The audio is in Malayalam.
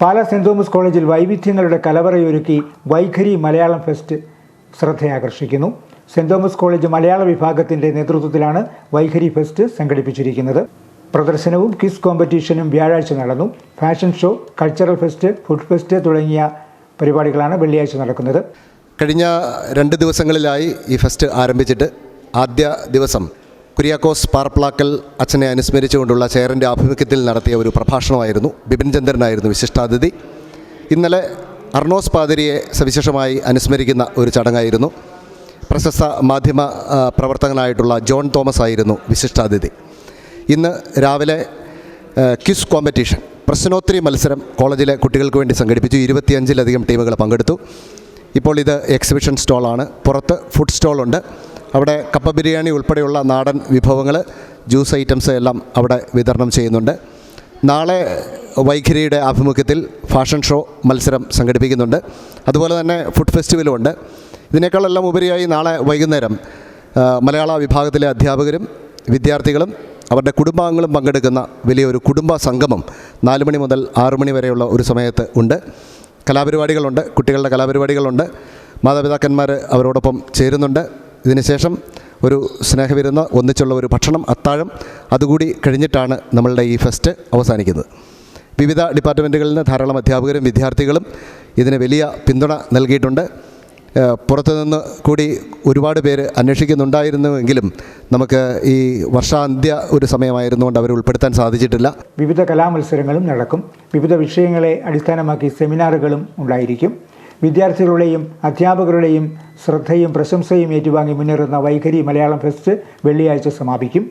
പാലാ സെന്റ് തോമസ് കോളേജിൽ വൈവിധ്യങ്ങളുടെ കലവറയൊരുക്കി വൈഖരി മലയാളം ഫെസ്റ്റ് ശ്രദ്ധയാകർഷിക്കുന്നു. സെന്റ് തോമസ് കോളേജ് മലയാള വിഭാഗത്തിന്റെ നേതൃത്വത്തിലാണ് വൈഖരി ഫെസ്റ്റ് സംഘടിപ്പിച്ചിരിക്കുന്നത്. പ്രദർശനവും ക്വിസ് കോമ്പറ്റീഷനും വ്യാഴാഴ്ച നടന്നു. Fashion show cultural fest food fest തുടങ്ങിയ പരിപാടികളാണ് വെള്ളിയാഴ്ച നടക്കുന്നത്. കഴിഞ്ഞ രണ്ട് ദിവസങ്ങളിലായി ഈ ഫെസ്റ്റ് ആരംഭിച്ചിട്ട് ആദ്യ ദിവസം കുര്യാക്കോസ് പാർപ്ലാക്കൽ അച്ഛനെ അനുസ്മരിച്ചുകൊണ്ടുള്ള ചെയറിന്റെ ആഭിമുഖ്യത്തിൽ നടത്തിയ ഒരു പ്രഭാഷണമായിരുന്നു. ബിപിൻ ചന്ദ്രനായിരുന്നു വിശിഷ്ടാതിഥി. ഇന്നലെ അർണോസ് പാതിരിയെ സവിശേഷമായി അനുസ്മരിക്കുന്ന ഒരു ചടങ്ങായിരുന്നു. പ്രശസ്ത മാധ്യമ പ്രവർത്തകനായിട്ടുള്ള ജോൺ തോമസ് ആയിരുന്നു വിശിഷ്ടാതിഥി. ഇന്ന് രാവിലെ ക്വിസ് കോമ്പറ്റീഷൻ പ്രശ്നോത്തരി മത്സരം കോളേജിലെ കുട്ടികൾക്ക് വേണ്ടി സംഘടിപ്പിച്ചു. ഇരുപത്തിയഞ്ചിലധികം ടീമുകൾ പങ്കെടുത്തു. ഇപ്പോൾ ഇത് എക്സിബിഷൻ സ്റ്റോളാണ്. പുറത്ത് ഫുഡ് സ്റ്റോളുണ്ട്. അവിടെ കപ്പ ബിരിയാണി ഉൾപ്പെടെയുള്ള നാടൻ വിഭവങ്ങൾ ജ്യൂസ് ഐറ്റംസ് എല്ലാം അവിടെ വിതരണം ചെയ്യുന്നുണ്ട്. നാളെ വൈഖരിയുടെ ആഭിമുഖ്യത്തിൽ ഫാഷൻ ഷോ മത്സരം സംഘടിപ്പിക്കുന്നുണ്ട്. അതുപോലെ തന്നെ ഫുഡ് ഫെസ്റ്റിവലും ഉണ്ട്. ഇതിനേക്കാളെല്ലാം ഉപരിയായി നാളെ വൈകുന്നേരം മലയാള വിഭാഗത്തിലെ അധ്യാപകരും വിദ്യാർത്ഥികളും അവരുടെ കുടുംബാംഗങ്ങളും പങ്കെടുക്കുന്ന വലിയൊരു കുടുംബ സംഗമം നാല് മണി മുതൽ ആറു മണി വരെയുള്ള ഒരു സമയത്ത് ഉണ്ട്. കലാപരിപാടികളുണ്ട് കുട്ടികളുടെ കലാപരിപാടികളുണ്ട്. മാതാപിതാക്കന്മാർ അവരോടൊപ്പം ചേരുന്നുണ്ട്. ഇതിനുശേഷം ഒരു സ്നേഹവിരുന്ന് ഒന്നിച്ചുള്ള ഒരു ഭക്ഷണം അത്താഴം അതുകൂടി കഴിഞ്ഞിട്ടാണ് നമ്മളുടെ ഈ ഫെസ്റ്റ് അവസാനിക്കുന്നത്. വിവിധ ഡിപ്പാർട്ട്മെന്റുകളിൽ നിന്ന് ധാരാളം അധ്യാപകരും വിദ്യാർത്ഥികളും ഇതിന് വലിയ പിന്തുണ നൽകിയിട്ടുണ്ട്. പുറത്തുനിന്ന് കൂടി ഒരുപാട് പേര് അന്വേഷിക്കുന്നുണ്ടായിരുന്നുവെങ്കിലും നമുക്ക് ഈ വർഷാന്ത്യ ഒരു സമയമായിരുന്നുകൊണ്ട് അവർ ഉൾപ്പെടുത്താൻ സാധിച്ചിട്ടില്ല. വിവിധ കലാമത്സരങ്ങളും നടക്കും. വിവിധ വിഷയങ്ങളെ അടിസ്ഥാനമാക്കി സെമിനാറുകളും ഉണ്ടായിരിക്കും. വിദ്യാർത്ഥികളുടെയും അധ്യാപകരുടെയും ശ്രദ്ധയും പ്രശംസയും ഏറ്റുവാങ്ങി മുന്നേറുന്ന വൈഖരി മലയാളം ഫെസ്റ്റ് വെള്ളിയാഴ്ച സമാപിക്കും.